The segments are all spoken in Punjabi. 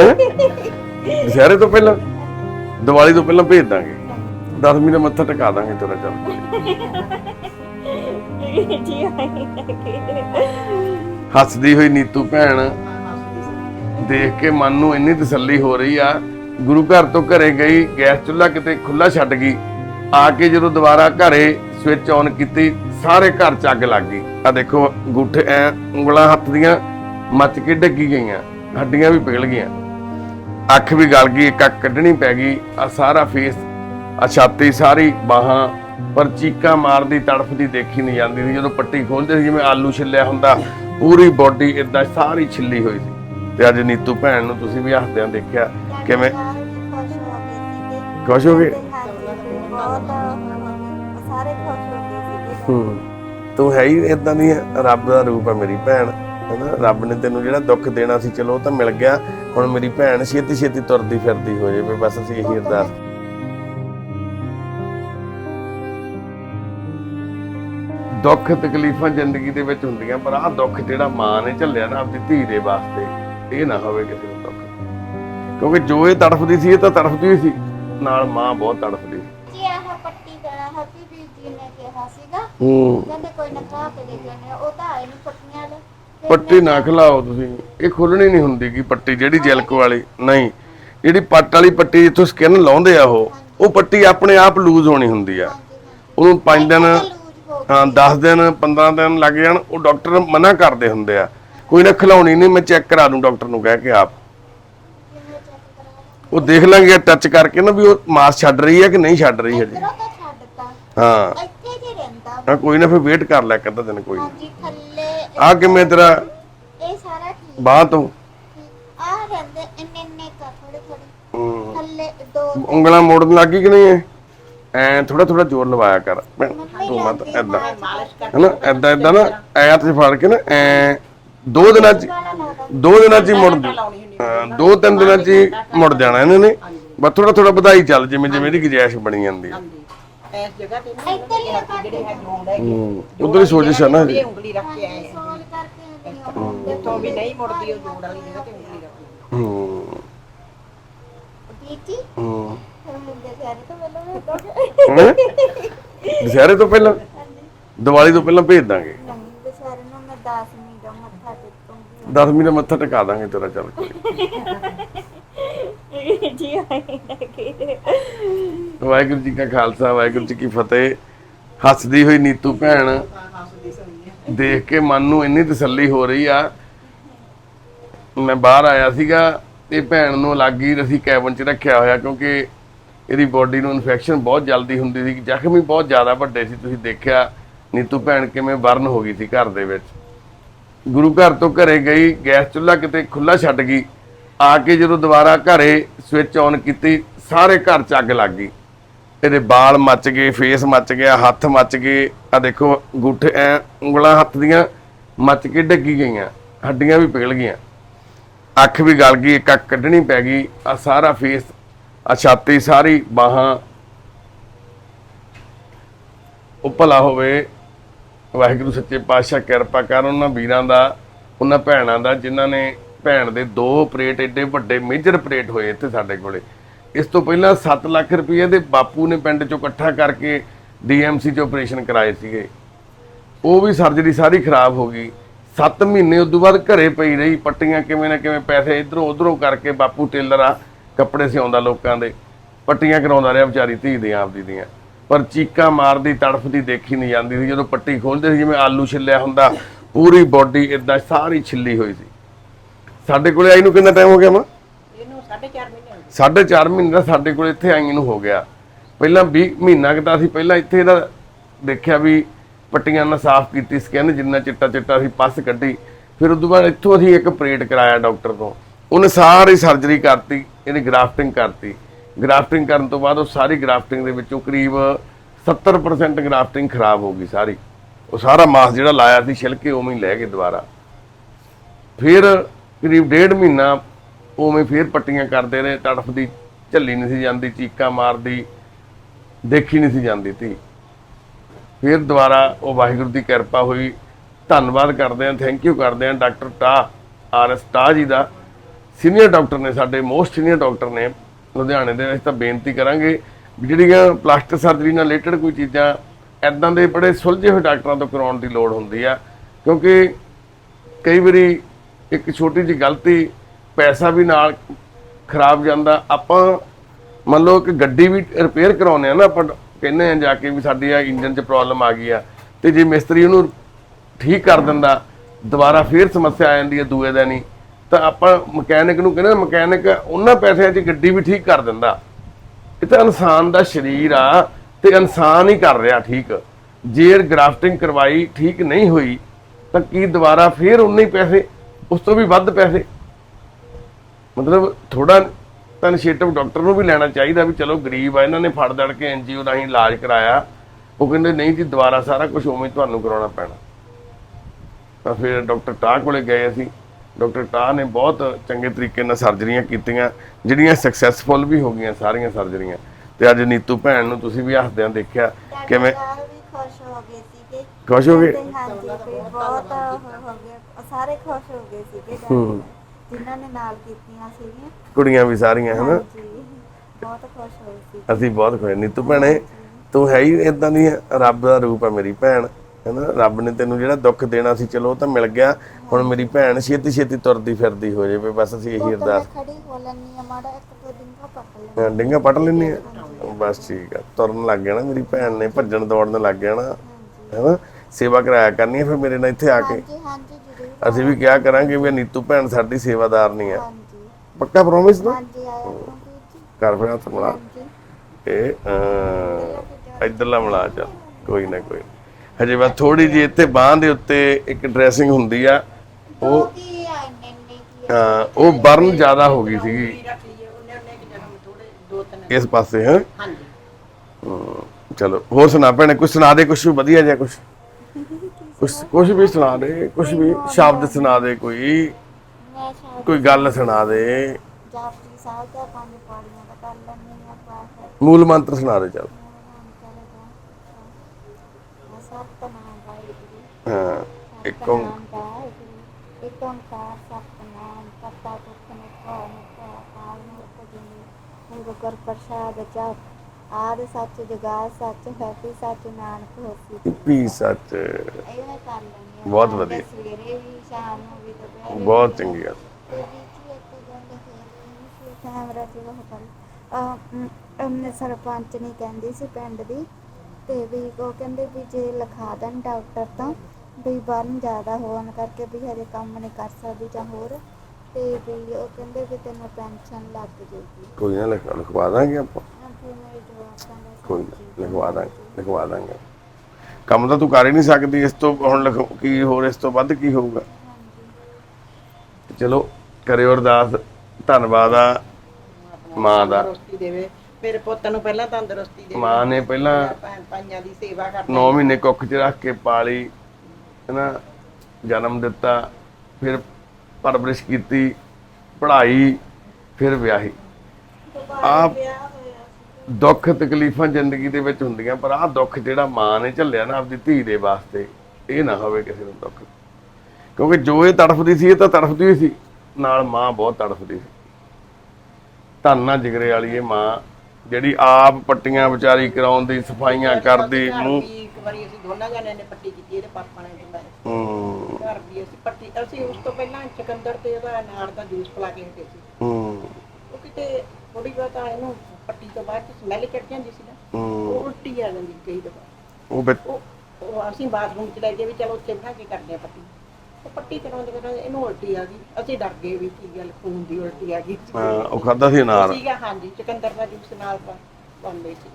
ਹੈਂ? ਦੁਸ਼ਹਿਰੇ ਤੋਂ ਪਹਿਲਾਂ? ਦੀਵਾਲੀ ਤੋਂ ਪਹਿਲਾਂ ਭੇਜ ਦਾਂਗੇ। 10ਵੀਂ ਦਾ ਮੱਥਾ ਟਿਕਾ ਦਾਂਗੇ ਤੇਰਾ ਚੱਲ ਜੀ ਆਈ ਹੱਸਦੀ ਹੋਈ ਨੀਤੂ ਭੈਣ, ਦੇਖ ਕੇ ਮਨ ਨੂੰ ਇੰਨੀ ਤਸੱਲੀ ਹੋ ਰਹੀ ਆ। ਗੁਰੂ ਘਰ ਤੋਂ ਘਰੇ ਗਈ, ਗੈਸ ਚੁੱਲ੍ਹਾ ਕਿਤੇ ਖੁੱਲਾ ਛੱਡ ਗਈ। ਆ ਕੇ ਜਦੋਂ ਦੁਬਾਰਾ ਘਰੇ ਸਵਿਚ ਔਨ ਕੀਤੀ, ਸਾਰੇ ਘਰ ਚ ਅੱਗ ਲੱਗ ਗਈ। ਆ ਦੇਖੋ ਗੁੱਠੇ ਐ, ਉਂਗਲਾਂ ਹੱਥ ਦੀਆਂ ਮੱਚ ਕੇ ਡੱਗੀ ਗਈਆਂ। ਹੱਡੀਆਂ ਵੀ ਪਿਘਲ ਗਈਆਂ। ਅੱਖ ਵੀ ਗਲ ਗਈ ਇੱਕ ਅੱਖ ਕੱਢਣੀ ਪੈ ਗਈ ਆ ਸਾਰਾ ਫੇਸ ਆ ਛਾਤੀ ਸਾਰੀ ਬਾਹਾਂ ਪਰ ਚੀਕਾਂ ਮਾਰਦੀ ਤੜਫਦੀ ਦੇਖੀ ਨਹੀਂ ਜਾਂਦੀ ਸੀ। ਜਦੋਂ ਪੱਟੀ ਖੋਲਦੇ ਸੀ ਜਿਵੇਂ ਆਲੂ ਛਿੱਲਿਆ ਹੁੰਦਾ ਪੂਰੀ ਬੋਡੀ ਇਦਾਂ ਸਾਰੀ ਛਿੱਲੀ ਹੋਈ ਸੀ। ਤੇ ਅੱਜ ਨੀਤੂ ਭੈਣ ਨੂੰ ਤੁਸੀਂ ਵੀ ਹੱਸਦਿਆਂ ਦੇਖਿਆ ਕਿਵੇਂ? ਖੁਸ਼ ਹੋ ਗਏ? ਸਾਰੇ ਖੁਸ਼ ਹੋ। ਗਏ ਸੀਗੇ ਹੂੰ। ਤੂੰ ਹੈ ਹੀ ਇਦਾਂ ਦੀ ਰੱਬ ਦਾ ਰੂਪ ਹੈ ਮੇਰੀ ਭੈਣ। ਹੈਨਾ ਰੱਬ ਨੇ ਤੈਨੂੰ ਜਿਹੜਾ ਦੁੱਖ ਦੇਣਾ ਸੀ ਚਲੋ ਉਹ ਤਾਂ ਮਿਲ ਗਿਆ। ਹੁਣ ਮੇਰੀ ਭੈਣ ਛੇਤੀ ਛੇਤੀ ਤੁਰਦੀ ਫਿਰਦੀ ਹੋ ਜਾਵੇ ਬਸ ਅਸੀਂ ਇਹੀ ਅਰਦਾਸ ਦੁੱਖ ਤਕਲੀਫਾਂ ਜ਼ਿੰਦਗੀ ਦੇ ਵਿੱਚ ਹੁੰਦੀਆਂ ਪਰ ਆਹ ਦੁੱਖ ਜਿਹੜਾ ਮਾਂ ਨੇ ਝੱਲਿਆ ਨਾ ਆਪਣੀ ਧੀ ਦੇ ਵਾਸਤੇ ਇਹ ਨਾ ਹੋਵੇ ਕਿਸੇ ਨੂੰ ਦੁੱਖ। ਕਿਉਂਕਿ ਜੋ ਇਹ ਤੜਫਦੀ ਸੀ ਇਹ ਤਾਂ ਤੜਫਦੀ ਹੀ ਸੀ। ਨਾਲ ਮਾਂ ਬਹੁਤ ਤੜਫਦੀ ਸੀ। ਜੀ ਆਹ ਪੱਟੀ ਕਰਾ ਹੱਥੀ ਵੀ ਜੀ ਨੇ ਕਿਹਾ ਸੀਗਾ। ਹੂੰ। ਕਹਿੰਦੇ ਕੋਈ ਨਾ ਖਾ ਕੇ ਦੇ ਆ। ਉਹ ਤਾਂ ਆਏ ਨਹੀਂ ਪੱਟੀਆਂ ਵਾਲੇ। ਪੱਟੀ ਨਾ ਖਿਲਾਓ ਤੁਸੀਂ। ਇਹ ਖੋਲਣੀ ਨਹੀਂ ਹੁੰਦੀ ਗੀ ਪੱਟੀ ਜਿਹੜੀ ਜਿਲਕ ਵਾਲੀ। ਨਹੀਂ। ਜਿਹੜੀ ਪੱਟ ਵਾਲੀ ਪੱਟੀ ਜਿੱਥੋਂ ਸਕਿਨ ਲਾਉਂਦੇ ਆ ਉਹ ਉਹ ਪੱਟੀ ਆਪਣੇ ਆਪ ਲੂਜ਼ ਹੋਣੀ ਹੁੰਦੀ ਆ। ਉਹਨੂੰ 5 ਦਿਨ ਹੋ ਹਾਂ 10 ਦਿਨ 15 ਦਿਨ ਲੱਗ ਜਾਣ ਉਹ ਡਾਕਟਰ ਮਨਾ ਕਰਦੇ ਹੁੰਦੇ ਆ। ਕੋਈ ਨਾ ਖਿਲਾਉਣੀ ਨਹੀਂ ਮੈਂ ਚੈੱਕ ਕਰਾ ਦੂੰ ਡਾਕਟਰ ਨੂੰ ਕਹਿ ਕੇ ਆਪ। ਉਹ ਦੇਖ ਲਾਂਗੇ ਟੱਚ ਕਰਕੇ ਨਾ ਵੀ ਉਹ ਮਾਸ ਛੱਡ ਰਹੀ ਹੈ ਕਿ ਨਹੀਂ ਛੱਡ ਰਹੀ ਹਜੇ। ਹਾਂ। ਜੇ ਰਹਿੰਦਾ ਹਾਂ ਕੋਈ ਨਾ ਫਿਰ ਵੇਟ ਕਰ ਲੈ ਕਦਾ ਦਿਨ ਕੋਈ ਹਾਂਜੀ ਥੱਲੇ ਆ ਕਿਵੇਂ ਤੇਰਾ? ਇਹ ਸਾਰਾ ਠੀਕ। ਬਾਹ ਤੋਂ? ਆ ਰਹਿੰਦੇ ਇੰਨੇ ਇੰਨੇ ਕਾ ਥੋੜੇ ਥੋੜੇ ਹੂੰ। ਥੱਲੇ ਦੋ ਉਂਗਲਾਂ ਮੋੜਨ ਲੱਗੀ ਕਿ ਨਹੀਂ ਐ ਥੋੜਾ ਥੋੜਾ ਜ਼ੋਰ ਲਵਾਇਆ ਕਰ। ਭੈਣ, ਤੂੰ ਮਤ ਐਦਾਂ ਹੈਨਾ ਐਦਾਂ ਐਦਾਂ ਨਾ ਐ ਹੱਥ 'ਚ ਫੜ ਕੇ ਨਾ ਐ। ਦੋ ਦਿਨਾਂ 'ਚ ਦੋ। ਦਿਨਾਂ 'ਚ ਹੀ ਮੁੜ ਜੂ ਹਾਂ, ਦੋ ਤਿੰਨ ਦਿਨਾਂ 'ਚ ਹੀ ਮੁੜ ਜਾਣਾ ਇਹਨਾਂ ਨੇ। ਬਸ ਥੋੜਾ ਥੋੜਾ ਵਧਾਈ ਚੱਲ ਜਿਵੇਂ ਜਿਵੇਂ ਇਹਦੀ ਗੁੰਜਾਇਸ਼ ਬਣੀ ਜਾਂਦੀ ਹੈ ਇਸ ਜਗ੍ਹਾ ਤੇ ਨਾ ਇੱਧਰ ਹੀ ਲਗਾ ਜਿਹੜੇ ਹੈ ਜੋੜ ਹੈ ਹੂੰ ਉਧਰ ਹੀ ਸੋਜਿਸ਼ ਆ ਨਾ ਇਹ ਜੀ। ਉਂਗਲੀ ਰੱਖ ਕੇ ਆਏ ਆ ਜਿੱਥੋਂ ਵੀ ਨਹੀਂ ਮੁੜਦੀ ਉਹ ਜੋੜ ਵਾਲੀ ਜਗ੍ਹਾ ਤੇ ਉਂਗਲੀ ਰੱਖ। ਹੂੰ। ਦੀਦੀ ਹੂੰ। ਵੀ ਹੈਂ? ਦੁਸ਼ਹਿਰੇ ਤੋਂ ਪਹਿਲਾਂ? ਦੀਵਾਲੀ ਤੋਂ ਪਹਿਲਾਂ ਭੇਜ ਦਾਂਗੇ। ਨਹੀਂ ਵਿਚਾਰੇ ਨੂੰ ਮੈਂ 10 ਮਿੰਟ ਦਾ ਮੱਥਾ ਟੇਕੂੰਗੀ। 10ਵੀਂ ਦਾ ਮੱਥਾ ਟਿਕਾ ਦਾਂਗੇ ਤੇਰਾ ਚੱਲ ਕੋਈ। ਜੀ ਆਈ ਲੱਗੇ ਵਾਹਿਗੁਰੂ ਜੀ ਕਾ ਖਾਲਸਾ, ਵਾਹਿਗੁਰੂ ਜੀ ਕੀ ਫਤਿਹ। ਹੱਸਦੀ ਹੋਈ ਨੀਤੂ ਭੈਣ ਹੱਸਦੀ ਦੇਖ ਕੇ ਮਨ ਨੂੰ ਇੰਨੀ ਤਸੱਲੀ ਹੋ ਰਹੀ ਆ। ਮੈਂ ਬਾਹਰ ਆਇਆ ਸੀਗਾ ਤੇ ਭੈਣ ਨੂੰ ਅਲੱਗ ਹੀ ਅਸੀਂ ਕੈਬਨ 'ਚ ਰੱਖਿਆ ਹੋਇਆ ਕਿਉਂਕਿ ਇਹਦੀ ਬੋਡੀ ਨੂੰ ਇਨਫੈਕਸ਼ਨ ਬਹੁਤ ਜਲਦੀ ਹੁੰਦੀ ਸੀ, ਜ਼ਖਮ ਵੀ ਬਹੁਤ ਜ਼ਿਆਦਾ ਵੱਡੇ ਸੀ, ਤੁਸੀਂ ਦੇਖਿਆ ਨੀਤੂ ਭੈਣ ਕਿਵੇਂ ਬਰਨ ਹੋ ਗਈ ਸੀ ਘਰ ਦੇ ਵਿੱਚ। ਗੁਰੂ ਘਰ ਤੋਂ ਘਰੇ ਗਈ, ਗੈਸ ਚੁੱਲ੍ਹਾ ਕਿਤੇ ਖੁੱਲਾ ਛੱਡ ਗਈ। ਆ ਕੇ ਜਦੋਂ ਦੁਬਾਰਾ ਘਰੇ ਸਵਿਚ ਔਨ ਕੀਤੀ, ਸਾਰੇ ਘਰ 'ਚ ਅੱਗ ਲੱਗ ਗਈ। ਇਹਦੇ ਬਾਲ ਮੱਚ ਗਏ ਫੇਸ ਮੱਚ ਗਿਆ, ਹੱਥ ਮੱਚ ਗਏ। ਆ ਦੇਖੋ ਗੁੱਠੇ ਐ ਉਂਗਲਾਂ ਹੱਥ ਦੀਆਂ ਮੱਚ ਕੇ ਡੱਗੀ ਗਈਆਂ, ਹੱਡੀਆਂ ਵੀ ਪਿਘਲ ਗਈਆਂ। ਅੱਖ ਵੀ ਗਲ ਗਈ, ਇੱਕ ਅੱਖ ਕੱਢਣੀ ਪੈ ਗਈ ਆ ਸਾਰਾ ਫੇਸ ਆ ਛਾਤੀ ਸਾਰੀ, ਬਾਹਾਂ। ਉਹ ਭਲਾ ਹੋਵੇ, ਵਾਹਿਗੁਰੂ ਸੱਚੇ ਪਾਤਸ਼ਾਹ ਕਿਰਪਾ ਕਰ ਉਹਨਾਂ ਵੀਰਾਂ ਦਾ, ਉਹਨਾਂ ਭੈਣਾਂ ਦਾ, ਜਿਨ੍ਹਾਂ ਨੇ ਭੈਣ ਦੇ ਦੋ ਆਪਰੇਟ ਏਡੇ ਵੱਡੇ ਮੇਜਰ ਆਪਰੇਟ ਹੋਏ ਇੱਥੇ ਸਾਡੇ ਕੋਲੇ। ਇਸ ਤੋਂ ਪਹਿਲਾਂ 7 ਲੱਖ ਰੁਪਏ ਦੇ ਬਾਪੂ ਨੇ ਪਿੰਡ ਚੋਂ ਇਕੱਠਾ ਕਰਕੇ ਡੀਐਮਸੀ ਚ ਆਪਰੇਸ਼ਨ ਕਰਾਏ ਸੀਗੇ। ਉਹ ਵੀ ਸਰਜਰੀ ਸਾਰੀ ਖਰਾਬ ਹੋ ਗਈ। 7 ਮਹੀਨੇ ਉਦੋਂ ਬਾਅਦ ਘਰੇ ਪਈ ਰਹੀ, ਪੱਟੀਆਂ ਕਿਵੇਂ ਨਾ ਕਿਵੇਂ ਪੈਸੇ ਇਧਰੋਂ ਉਧਰੋਂ ਕਰਕੇ ਬਾਪੂ ਟੇਲਰ ਆ, ਕੱਪੜੇ ਸਿਉਂਦਾ ਲੋਕਾਂ ਦੇ। ਪੱਟੀਆਂ ਕਰਾਉਂਦਾ ਰਿਹਾ ਵਿਚਾਰੀ ਧੀ ਦੀਆਂ, ਆਪਦੀ ਦੀਆਂ। ਪਰ ਚੀਕਾਂ ਮਾਰਦੀ, ਤੜਫਦੀ, ਦੇਖੀ ਨਹੀਂ ਜਾਂਦੀ ਸੀ। ਜਦੋਂ ਪੱਟੀ ਖੋਲਦੇ ਸੀ, ਜਿਵੇਂ ਆਲੂ ਛਿੱਲਿਆ ਹੁੰਦਾ, ਪੂਰੀ ਬੋਡੀ ਇਦਾਂ ਸਾਰੀ ਛਿੱਲੀ ਹੋਈ ਸੀ। ਸਾਡੇ ਕੋਲੇ ਆਈ ਨੂੰ ਕਿੰਨਾ ਟਾਈਮ ਹੋ ਗਿਆ ਮਾਂ? ਇਹਨੂੰ 4.5 ਮਹੀਨੇ ਹੋ ਸਾਢੇ ਚਾਰ ਮਹੀਨੇ ਦਾ ਸਾਡੇ ਕੋਲ ਇੱਥੇ ਆਈ ਨੂੰ ਹੋ ਗਿਆ। ਪਹਿਲਾਂ 20 ਮਹੀਨਾ ਕੁ ਤਾਂ ਅਸੀਂ ਪਹਿਲਾਂ ਇੱਥੇ ਇਹਦਾ ਦੇਖਿਆ ਵੀ ਪੱਟੀਆਂ ਨਾਲ ਸਾਫ਼ ਕੀਤੀ ਸਕਿਨ ਜਿੰਨਾ ਚਿੱਟਾ ਚਿੱਟਾ ਸੀ ਪਸ ਕੱਢੀ। ਫਿਰ ਤੋਂ ਬਾਅਦ ਇੱਥੋਂ ਅਸੀਂ ਇੱਕ ਆਪਰੇਟ ਕਰਾਇਆ ਡਾਕਟਰ ਤੋਂ। ਉਹਨੇ ਸਾਰੀ ਸਰਜਰੀ ਕਰਤੀ ਇਹਦੀ ਗ੍ਰਾਫਟਿੰਗ ਕਰਤੀ। ਗ੍ਰਾਫਟਿੰਗ ਕਰਨ ਤੋਂ ਬਾਅਦ ਉਹ ਸਾਰੀ ਗ੍ਰਾਫਟਿੰਗ ਦੇ ਵਿੱਚੋਂ ਕਰੀਬ 70% ਗ੍ਰਾਫਟਿੰਗ ਖਰਾਬ ਹੋ ਗਈ ਸਾਰੀ। ਉਹ ਸਾਰਾ ਮਾਸ ਜਿਹੜਾ ਲਾਇਆ ਸੀ ਛਿਲਕੇ ਉਵੇਂ ਹੀ ਲੈ ਗਏ ਦੁਬਾਰਾ। ਫਿਰ ਕਰੀਬ ਡੇਢ ਮਹੀਨਾ ਉਵੇਂ ਫਿਰ ਪੱਟੀਆਂ ਕਰਦੇ ਰਹੇ ਤੜਫਦੀ ਝੱਲੀ ਨਹੀਂ ਸੀ ਜਾਂਦੀ, ਚੀਕਾਂ ਮਾਰਦੀ, ਦੇਖੀ ਨਹੀਂ ਸੀ ਜਾਂਦੀ ਤੀ ਫਿਰ ਦੁਬਾਰਾ ਉਹ ਵਾਹਿਗੁਰੂ ਦੀ ਕਿਰਪਾ ਹੋਈ। ਧੰਨਵਾਦ ਕਰਦੇ ਹਾਂ ਥੈਂਕ ਯੂ ਕਰਦੇ ਹਾਂ, ਡਾਕਟਰ ਟਾ ਆਰ ਐਸ ਟਾ ਜੀ ਦਾ। ਸੀਨੀਅਰ ਡਾਕਟਰ ਨੇ ਸਾਡੇ ਮੋਸਟ ਸੀਨੀਅਰ ਡਾਕਟਰ ਨੇ ਲੁਧਿਆਣੇ ਦੇ ਅਸੀਂ ਤਾਂ ਬੇਨਤੀ ਕਰਾਂਗੇ ਵੀ ਜਿਹੜੀਆਂ ਪਲਾਸਟਿਕ ਸਰਜਰੀ ਨਾਲ ਰਿਲੇਟਡ ਕੋਈ ਚੀਜ਼ਾਂ ਐਦਾਂ ਦੇ ਬੜੇ ਸੁਲਝੇ ਹੋਏ ਡਾਕਟਰਾਂ ਤੋਂ ਕਰਾਉਣ ਦੀ ਲੋੜ ਹੁੰਦੀ ਆ। ਕਿਉਂਕਿ ਕਈ ਵਾਰੀ ਇੱਕ ਛੋਟੀ ਜਿਹੀ ਗਲਤੀ, ਪੈਸਾ ਵੀ ਨਾਲ ਖਰਾਬ ਜਾਂਦਾ। ਆਪਾਂ ਮੰਨ ਲਓ ਕਿ ਗੱਡੀ ਵੀ ਰਿਪੇਅਰ ਕਰਾਉਨੇ ਆ ਨਾ, ਆਪਾਂ ਕਹਿੰਦੇ ਆ ਜਾ ਕੇ ਵੀ ਸਾਡੀ ਆ ਇੰਜਨ 'ਚ ਪ੍ਰੋਬਲਮ ਆ ਗਈ ਆ, ਤੇ ਜੇ ਮਿਸਤਰੀ ਉਹਨੂੰ ਠੀਕ ਕਰ ਦਿੰਦਾ, ਦੁਬਾਰਾ ਫੇਰ ਸਮੱਸਿਆ ਆ ਜਾਂਦੀ ਹੈ ਦੂਏ ਦਿਨ ਹੀ, ਤਾਂ ਆਪਾਂ ਮਕੈਨਿਕ ਨੂੰ ਕਹਿੰਦੇ ਮਕੈਨਿਕ ਉਹਨਾਂ ਪੈਸਿਆਂ 'ਚ ਗੱਡੀ ਵੀ ਠੀਕ ਕਰ ਦਿੰਦਾ। ਇਹ ਤਾਂ ਇਨਸਾਨ ਦਾ ਸਰੀਰ ਆ, ਤੇ ਇਨਸਾਨ ਹੀ ਕਰ ਰਿਹਾ ਠੀਕ। ਜੇ ਗ੍ਰਾਫਟਿੰਗ ਕਰਵਾਈ ਠੀਕ ਨਹੀਂ ਹੋਈ, ਤਾਂ ਕੀ ਦੁਬਾਰਾ ਫੇਰ ਉਨੇ ਹੀ ਪੈਸੇ ਉਸ ਤੋਂ ਵੀ ਵੱਧ ਪੈਸੇ। ਮਤਲਬ ਥੋੜਾ ਤਾਂ ਇਨੀਸ਼ੀਏਟਿਵ ਡਾਕਟਰ ਨੂੰ ਵੀ ਲੈਣਾ ਚਾਹੀਦਾ ਵੀ ਚਲੋ ਗਰੀਬ ਆ ਇਹਨਾਂ ਨੇ ਫੜ ਦੜ ਕੇ ਐਨਜੀਓ ਰਾਹੀਂ ਇਲਾਜ ਕਰਾਇਆ। ਉਹ ਕਹਿੰਦੇ ਨਹੀਂ ਜੀ ਦੁਬਾਰਾ ਸਾਰਾ ਕੁਝ ਉਵੇਂ ਤੁਹਾਨੂੰ ਕਰਾਉਣਾ ਪੈਣਾ। ਤਾਂ ਫਿਰ ਡਾਕਟਰ ਟਾਹ ਕੋਲੇ ਗਏ ਅਸੀਂ। ਡਾਕਟਰ ਟਾਹ ਨੇ ਬਹੁਤ ਚੰਗੇ ਤਰੀਕੇ ਨਾਲ ਸਰਜਰੀਆਂ ਕੀਤੀਆਂ ਜਿਹੜੀਆਂ ਸਕਸੈਸਫੁਲ ਵੀ ਹੋ ਗਈਆਂ ਸਾਰੀਆਂ ਸਰਜਰੀਆਂ। ਤੇ ਅੱਜ ਨੀਤੂ ਭੈਣ ਨੂੰ ਤੁਸੀਂ ਵੀ ਹੱਸਦਿਆਂ ਦੇਖਿਆ ਕਿਵੇਂ? ਖੁਸ਼ ਹੋ ਗਏ ਸੀਗੇ। ਖੁਸ਼ ਹੋ ਗਏ? ਹਾਂਜੀ ਬਹੁਤ ਹੋ ਗਏ। ਸਾਰੇ ਖੁਸ਼ ਹੋ ਗਏ ਸੀਗੇ ਡੈਡੀ ਜਿਨ੍ਹਾਂ ਨੇ ਨਾਲ ਕੀਤੀਆਂ ਸੀਗੀਆਂ। ਕੁੜੀਆਂ ਵੀ ਸਾਰੀਆਂ ਹਨਾ? ਹਾਂਜੀ ਬਹੁਤ ਖੁਸ਼ ਹੋਏ ਸੀ। ਅਸੀਂ ਬਹੁਤ ਖੁਸ਼ ਨੀਤੂ ਭੈਣੇ ਤੂੰ ਹੈ ਹੀ ਇਦਾਂ ਦੀ ਰੱਬ ਦਾ ਰੂਪ ਹੈ ਮੇਰੀ ਭੈਣ ਹੈਨਾ? ਰੱਬ ਨੇ ਤੈਨੂੰ ਜਿਹੜਾ ਦੁੱਖ ਦੇਣਾ ਸੀ ਚਲੋ ਉਹ ਤਾਂ ਮਿਲ ਗਿਆ। ਹੁਣ ਮੇਰੀ ਭੈਣ ਛੇਤੀ ਛੇਤੀ ਤੁਰਦੀ ਫਿਰਦੀ ਹੋ ਜਾਵੇ ਬਸ ਅਸੀਂ ਇਹੀ ਅਰਦਾਸ ਖੜੀ ਹੋ ਲੈਣੀ ਆ ਮਾੜਾ ਇੱਕ ਦੋ ਦਿਨ ਦਾ ਪੱਕ ਲੈ ਹਾਂ, ਡਿੰਗਾ ਪਟ ਲੈਣੀ ਆ ਬਸ ਠੀਕ ਆ ਤੁਰਨ ਲੱਗ ਗਿਆ ਨਾ ਮੇਰੀ ਭੈਣ ਨੇ ਭੱਜਣ ਦੌੜਨ ਲੱਗ ਗਿਆ ਨਾ ਹੈਨਾ? ਸੇਵਾ ਕਰਾਇਆ ਕਰਨੀ ਆ ਫਿਰ ਮੇਰੇ ਨਾਲ ਇੱਥੇ ਆ ਕੇ। ਹਾਂਜੀ ਹਾਂਜੀ ਜ਼ਰੂਰ ਅਸੀਂ ਵੀ ਕਿਹਾ ਕਰਾਂਗੇ ਵੀ ਨੀਤੂ ਭੈਣ ਸਾਡੀ ਸੇਵਾਦਾਰ ਨਹੀਂ ਆ ਹਾਂਜੀ। ਪੱਕਾ ਪ੍ਰੋਮਿਸ ਨਾ? ਹਾਂਜੀ ਆਇਆ ਕਰੂੰਗੀ ਜੀ। ਕਰ ਫਿਰ ਹੱਥ ਮਿਲਾ। ਹਾਂਜੀ। ਇਹ ਅਹ, ਇੱਧਰਲਾ ਮਿਲਾ ਚੱਲ ਕੋਈ ਨਾ ਕੋਈ ਹਜੇ ਬਸ ਥੋੜੀ ਜਿਹੀ ਇੱਥੇ ਬਾਹ ਦੇ ਉੱਤੇ ਇੱਕ ਡਰੈਸਿੰਗ ਹੁੰਦੀ ਆ। ਉਹ ਕੀ ਆ ਅਹ, ਉਹ ਬਰਨ ਜ਼ਿਆਦਾ ਹੋ ਗਈ ਸੀਗੀ। ਰੱਖ ਲਈਏ ਉਹਨੇ ਉਹਨੇ ਕਿ ਜਨਮ ਥੋੜੇ ਦੋ ਤਿੰਨ ਇਸ ਪਾਸੇ ਹੈ? ਹਾਂਜੀ। ਚਲੋ ਹੋਰ ਸੁਣਾ ਭੈਣੇ ਕੁਝ ਸੁਣਾ ਦੇ ਕੁਝ ਵਧੀਆ ਜਿਹਾ ਕੁਝ ਕੁਝ ਕੁਝ ਵੀ ਸੁਣਾ ਦੇ ਕੁਝ ਵੀ ਸ਼ਬਦ ਸੁਣਾ ਦੇ ਕੋਈ। ਮੈਂ ਸ਼ਾਇਦ ਕੋਈ ਗੱਲ ਸੁਣਾ ਦੇ। ਜਾਪਜੀ ਸਾਹਿਬ ਦਾ ਪੰਜ ਪਾੜੀਆਂ ਦਾ ਕਰ ਲੈਣੀ ਆ ਪਾਸ ਮੂਲ ਮੰਤਰ ਸੁਣਾ ਦੇ ਚੱਲ। ਸਤਨਾਮ ਵਾਹਿਗੁਰੂ। ਹਾਂ ਇੱਕ ਓਂ- ਸਤਨਾਮ ਵਾਹਿਗੁਰੂ। ਇੱਕ ਓੰਕਾਰ ਸਤਨਾਮ ਕਰਤਾ ਪੁਰਖ ਨਿਰਭਉ ਨਿਰਭਉ ਅਕਾਲ ਮੂਰਤ ਅਜੂਨੀ ਗੁਰ ਪ੍ਰਸਾਦ ਜਪ ਆਦ ਸੱਚ ਜੁਗਾ ਸੱਚ ਹੈਪੀ ਸੱਚ ਨਾਨਕ ਹੋਸੀ ਪੀ ਸੱਚ। ਇਹ ਮੈਂ ਕਰ ਲੈਣੀ ਆ। ਬਹੁਤ ਵਧੀਆ। ਸਵੇਰੇ ਵੀ ਸ਼ਾਮ ਨੂੰ ਵੀ ਦੁਪਹਿਰੇ ਬਹੁਤ ਚੰਗੀ ਗੱਲ। ਤੇ ਵਿੱਚ ਹੀ ਇੱਕ ਗੱਲ ਹੋਰ ਸੀ ਕੈਮਰਾ ਤੇ ਉਹ ਕਰ ਅਮ ਸਰਪੰਚ ਨਹੀਂ ਕਹਿੰਦੀ ਸੀ ਪਿੰਡ ਦੀ। ਤੇ ਵੀ ਉਹ ਕਹਿੰਦੇ ਵੀ ਜੇ ਲਿਖਾ ਦੇਣ ਡਾਕਟਰ ਤਾਂ ਵੀ ਬਰਨ ਜ਼ਿਆਦਾ ਹੋਣ ਕਰਕੇ ਵੀ ਹਰੇ ਕੰਮ ਨਹੀਂ ਕਰ ਸਕਦੀ ਜਾਂ ਹੋਰ। ਤੇ ਵੀ ਉਹ ਕਹਿੰਦੇ ਵੀ ਤੈਨੂੰ ਪੈਨਸ਼ਨ ਲੱਗ ਜੇਗੀ। ਕੋਈ ਨਾ ਲਿਖ- ਲਿਖਵਾ ਦਾਂਗੇ ਆਪਾਂ। ਫਿਰ ਮੇਰੇ ਜਵਾਕਾਂ ਦਾ ਕੋਈ ਨਾ ਲਿਖਵਾ ਦਾਂਗੇ ਲਿਖਵਾ ਦਾਂਗੇ। ਕੰਮ ਤਾਂ ਤੂੰ ਕਰ ਹੀ ਨਹੀਂ ਸਕਦੀ ਇਸ ਤੋਂ ਹੁਣ ਲਿਖ ਕੀ ਹੋਰ ਇਸ ਤੋਂ ਵੱਧ ਕੀ ਹੋਊਗਾ? ਚਲੋ ਕਰਿਓ ਅਰਦਾਸ ਧੰਨਵਾਦ ਆ ਮਾਂ ਦਾ। ਤੰਦਰੁਸਤੀ ਦੇਵੇ। ਮੇਰੇ ਪੁੱਤ ਨੂੰ ਪਹਿਲਾਂ ਤੰਦਰੁਸਤੀ ਦੇਵੇ। ਮਾਂ ਨੇ ਪਹਿਲਾਂ ਭੈਣ ਭਾਈਆਂ ਦੀ ਸੇਵਾ ਕਰਦੀ 9 ਮਹੀਨੇ ਕੁੱਖ 'ਚ ਰੱਖ ਕੇ ਪਾਲੀ ਹੈਨਾ ਜਨਮ ਦਿੱਤਾ ਫਿਰ ਪਰਵਰਿਸ਼ ਕੀਤੀ ਪੜ੍ਹਾਈ ਫਿਰ ਵਿਆਹੀ। ਆਪ ਦੁੱਖ ਤਕਲੀਫਾਂ ਜ਼ਿੰਦਗੀ ਦੇ ਵਿੱਚ ਹੁੰਦੀਆਂ ਪਰ ਆਹ ਦੁੱਖ ਜਿਹੜਾ ਮਾਂ ਨੇ ਝੱਲਿਆ ਨਾ ਆਪਦੀ ਧੀ ਦੇ ਵਾਸਤੇ ਇਹ ਨਾ ਹੋਵੇ ਕਿਸੇ ਨੂੰ ਦੁੱਖ। ਕਿਉਂਕਿ ਜੋ ਇਹ ਤੜਫਦੀ ਸੀ ਇਹ ਤਾਂ ਤੜਫਦੀ ਹੀ ਸੀ। ਨਾਲ ਮਾਂ ਬਹੁਤ ਤੜਫਦੀ ਸੀ। ਧੰਨਾ ਜਿਗਰੇ ਵਾਲੀ ਇਹ ਮਾਂ ਜਿਹੜੀ ਆਪ ਪੱਟੀਆਂ ਵਿਚਾਰੀ ਕਰਾਉਂਦੀ ਸਫਾਈਆਂ ਕਰਦੀ ਮੂੰਹ ਇੱਕ ਵਾਰੀ ਅਸੀਂ ਦੋਨਾਂ ਜਣਿਆਂ ਨੇ ਪੱਟੀ ਕੀਤੀ ਇਹਦੇ ਪਾਪਾ ਨੇ ਹੂੰ। ਘਰ ਵੀ ਅਸੀਂ ਪੱਟੀ ਅਸੀਂ ਉਸ ਤੋਂ ਪਹਿਲਾਂ ਚਕੰਦਰ ਤੇ ਉਹਦਾ ਅਨਾਰ ਦਾ ਜੂਸ ਪਿਲਾ ਕੇ ਹਟੇ ਸੀ। ਹੂੰ। ਉਹ ਕਿਤੇ ਥੋੜੀ ਬਹੁਤਾ ਇਹਨੂੰ ਪੱਟੀ ਤੋਂ ਬਾਅਦ ਸਮੈਲ ਚੜ ਜਾਂਦੀ ਸੀ ਨਾ। ਹੂੰ। ਉਹ ਉਲਟੀ ਆ ਜਾਂਦੀ ਕਈ ਦਫਾ। ਉਹ ਉਹ ਉਹ ਅਸੀਂ ਬਾਥਰੂਮ ਚ ਲੈ ਗਏ ਵੀ ਚਲੋ ਉੱਥੇ ਬਣਾ ਕੇ ਕਰਦੇ ਆ ਪੱਟੀ। ਉਹ ਪੱਟੀ ਕਰਾਉਂਦੇ ਕਰਾਉਂਦੇ ਇਹਨੂੰ ਉਲਟੀ ਆ ਗਈ। ਅਸੀਂ ਡਰ ਗਏ ਵੀ ਕੀ ਗੱਲ ਖੂਨ ਦੀ ਉਲਟੀ ਆ ਗਈ। ਹਾਂ, ਉਹ ਖਾਦਾ ਸੀ ਅਨਾਰ? ਸੀਗਾ ਹਾਂਜੀ ਚਕੰਦਰ ਦਾ ਜੂਸ ਨਾਲ ਪਾ- ਪਾਉਂਦੇ ਸੀ।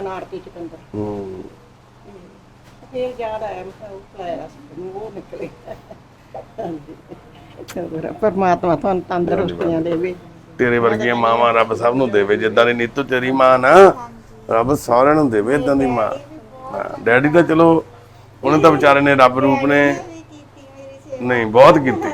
ਅਨਾਰ ਤੇ ਚਕੰਦਰ। ਹੂੰ। ਫੇਰ ਯਾਦ ਆਇਆ ਮੈਂ ਕਿਹਾ ਉਹ ਪਿਲਾਇਆ ਸੀ ਉਹ ਨਿਕਲੇ। ਹਾਂਜੀ। ਚਲੋ ਪਰਮਾਤਮਾ ਤੁਹਾਨੂੰ ਤੰਦਰੁਸਤੀਆਂ ਦੇਵੇ। ਤੇਰੇ ਵਰਗੀਆਂ ਮਾਵਾਂ ਰੱਬ ਸਭ ਨੂੰ ਦੇਵੇ ਜਿੱਦਾਂ ਦੀ ਨੀਤੂ ਤੇਰੀ ਮਾਂ ਨਾ ਰੱਬ ਸਾਰਿਆਂ ਨੂੰ ਦੇਵੇ ਇਦਾਂ ਦੀ ਮਾਂ। ਡੈਡੀ ਤਾਂ ਚਲੋ ਉਹਨੇ ਤਾਂ ਵਿਚਾਰੇ ਨੇ ਰੱਬ ਰੂਪ ਨੇ। ਨਹੀਂ ਬਹੁਤ ਕੀਤੀ।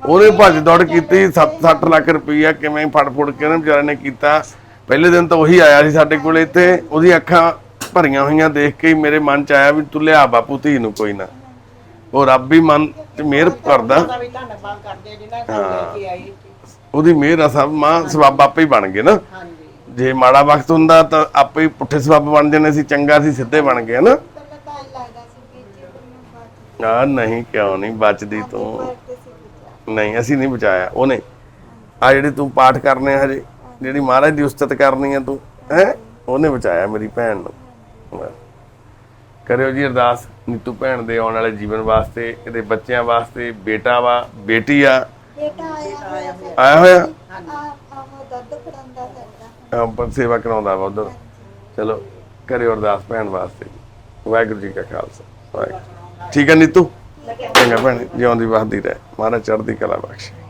ਉਹਨੇ ਭੱਜ ਦੌੜ ਕੀਤੀ 7-60 ਲੱਖ ਰੁਪਈਆ ਕਿਵੇਂ ਫੜ ਫੁੜ ਕੇ ਉਹਨੇ ਵਿਚਾਰੇ ਨੇ ਕੀਤਾ। ਪਹਿਲੇ ਦਿਨ ਤਾਂ ਉਹੀ ਆਇਆ ਸੀ ਸਾਡੇ ਕੋਲ ਇੱਥੇ ਉਹਦੀ ਅੱਖਾਂ ਭਰੀਆਂ ਹੋਈਆਂ ਦੇਖ ਕੇ ਹੀ ਮੇਰੇ ਮਨ ਚ ਆਇਆ ਵੀ ਤੂੰ ਲਿਆ ਬਾਪੂ ਧੀ ਨੂੰ ਕੋਈ ਨਾ। ਉਹ ਰੱਬ ਹੀ ਮਨ ਚ ਮਿਹਰ ਕਰਦਾ। ਦਾ ਵੀ ਧੰਨਵਾਦ ਕਰਦੇ ਆ ਜਿਨ੍ਹਾਂ ਨੂੰ ਲੈ ਕੇ ਆਏ ਉਹਦੀ ਮਿਹਰ ਆ ਸਭ ਮਾਂ ਸਬੱਬ ਆਪੇ ਹੀ ਬਣ ਗਏ ਨਾ। ਹਾਂਜੀ। ਜੇ ਮਾੜਾ ਵਕਤ ਹੁੰਦਾ ਤਾਂ ਆਪੇ ਹੀ ਪੁੱਠੇ ਸਬੱਬ ਬਣ ਜਾਂਦੇ ਸੀ ਚੰਗਾ ਸੀ ਸਿੱਧੇ ਬਣ ਗਏ ਨਾ ਪਹਿਲਾਂ ਤਾਂ ਆਈ ਲੱਗਦਾ ਸੀ ਕਿ ਜੀ ਮੈਂ ਬਾਤ ਆ ਨਹੀਂ ਕਿਉਂ ਨਹੀਂ ਬਚਦੀ ਤੂੰ। ਤੇ ਸੀ ਨਹੀਂ ਅਸੀਂ ਨਹੀਂ ਬਚਾਇਆ ਉਹਨੇ। ਆ ਜਿਹੜੇ ਤੂੰ ਪਾਠ ਕਰਨੇ ਆ ਹਜੇ ਜਿਹੜੀ ਮਹਾਰਾਜ ਦੀ ਉਸਤਤ ਕਰਨੀ ਆ ਤੂੰ ਹੈ ਉਹਨੇ ਬਚਾਇਆ ਮੇਰੀ ਭੈਣ ਨੂੰ। ਕਰਿਓ ਜੀ ਅਰਦਾਸ ਨੀਤੂ ਭੈਣ ਦੇ ਆਉਣ ਵਾਲੇ ਜੀਵਨ ਵਾਸਤੇ ਇਹਦੇ ਬੱਚਿਆਂ ਵਾਸਤੇ ਬੇਟਾ ਵਾ ਬੇਟੀ ਆ। ਬੇਟਾ ਆਇਆ ਹੋਇਆ ਸੀ ਆਇਆ ਹੋਇਆ? ਆ ਆ ਉਹ ਦੁੱਧ ਫੜਾਉਂਦਾ ਫਿਰਦਾ। ਅਹ ਪਰ ਸੇਵਾ ਕਰਾਉਂਦਾ ਵਾ ਉਧਰ। ਚਲੋ ਕਰਿਓ ਅਰਦਾਸ ਭੈਣ ਵਾਸਤੇ। ਵਾਹਿਗੁਰੂ ਜੀ ਕਾ ਖਾਲਸਾ। ਵਾਹਿਗੁਰੂ। ਠੀਕ ਹੈ ਨੀਤੂ? ਚੰਗਾ ਭੈਣ ਜਿਉਂਦੀ ਵਸਦੀ ਰਹਿ। ਮਹਾਰਾਜ ਚੜ੍ਹਦੀ ਕਲਾ ਬਖਸ਼ੇ।